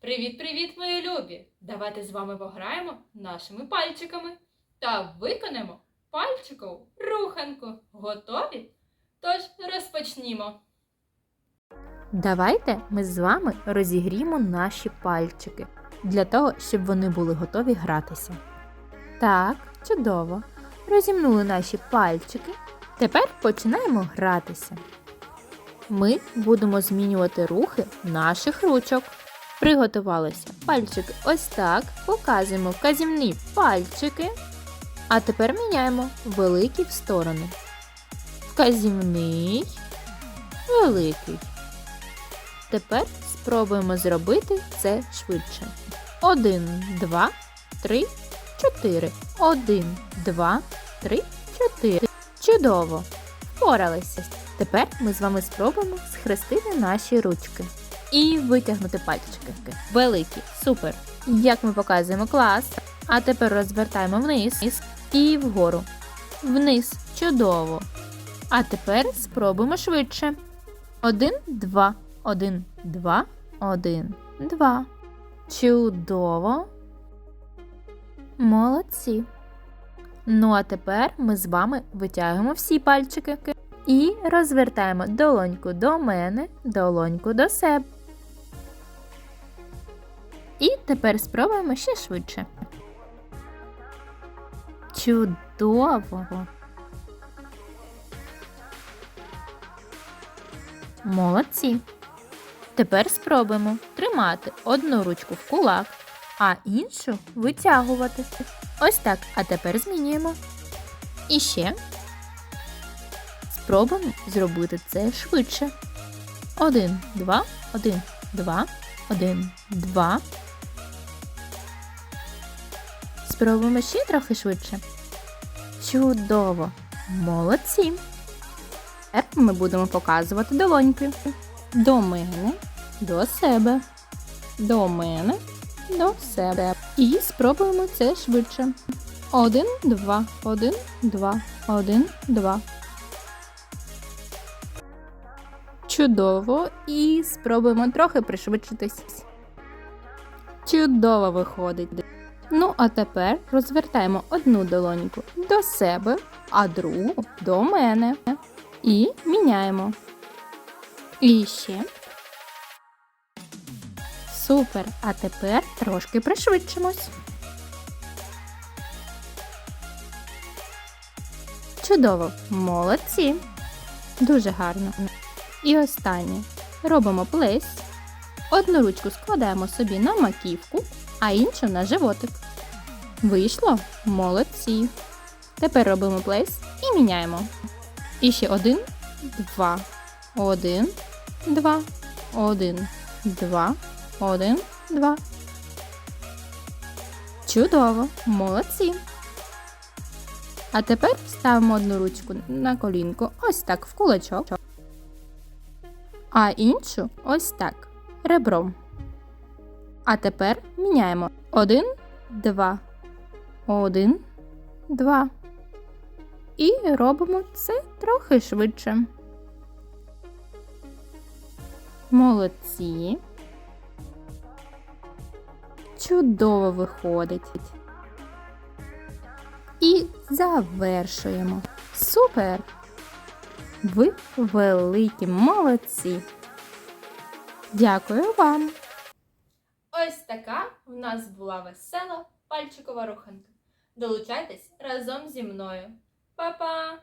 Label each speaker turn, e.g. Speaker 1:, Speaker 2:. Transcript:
Speaker 1: Привіт-привіт, мої любі! Давайте з вами пограємо нашими пальчиками та виконаємо пальчикову руханку. Готові? Тож розпочнімо.
Speaker 2: Давайте ми з вами розігріємо наші пальчики для того, щоб вони були готові гратися. Так, чудово. Розімнули наші пальчики. Тепер починаємо гратися. Ми будемо змінювати рухи наших ручок. Приготувалися пальчики ось так. Показуємо вказівні пальчики. А тепер міняємо великі в сторони. Вказівний, великий. Тепер спробуємо зробити це швидше. Один, два, три, чотири. Один, два, три, чотири. Чудово! Впоралися. Тепер ми з вами спробуємо схрестити наші ручки. І витягнути пальчики. Великі. Супер! Як ми показуємо клас. А тепер розвертаємо вниз і вгору. Вниз. Чудово! А тепер спробуємо швидше. Один, два. Один, два, один, два. Чудово. Молодці. Ну, а тепер ми з вами витягуємо всі пальчики і розвертаємо долоньку до мене, долоньку до себе. І тепер спробуємо ще швидше. Чудово. Молодці. Тепер спробуємо тримати одну ручку в кулак, а іншу витягувати. Ось так. А тепер змінюємо. І ще спробуємо зробити це швидше. Один, два, один, два, один, два. Спробуємо ще трохи швидше. Чудово! Молодці! Тепер ми будемо показувати долоньки. До мене, до себе, до мене, до себе. І спробуємо це швидше. Один, два, один, два, один, два. Чудово. І спробуємо трохи пришвидшитись. Чудово виходить. Ну, а тепер розвертаємо одну долоньку до себе, а другу до мене. І міняємо. І ще. Супер. А тепер трошки пришвидшимось. Чудово. Молодці. Дуже гарно. І останнє. Робимо плесь. Одну ручку складаємо собі на маківку, а іншу на животик. Вийшло? Молодці. Тепер робимо плейс і міняємо. І ще один, два, один, два, один, два, один, два. Чудово, молодці. А тепер ставимо одну ручку на колінку, ось так в кулачок, а іншу ось так, ребром. А тепер міняємо один, два, один, два. І робимо це трохи швидше. Молодці. Чудово виходить. І завершуємо. Супер! Ви великі молодці. Дякую вам!
Speaker 1: Ось така в нас була весела пальчикова руханка. Долучайтесь разом зі мною. Па-па!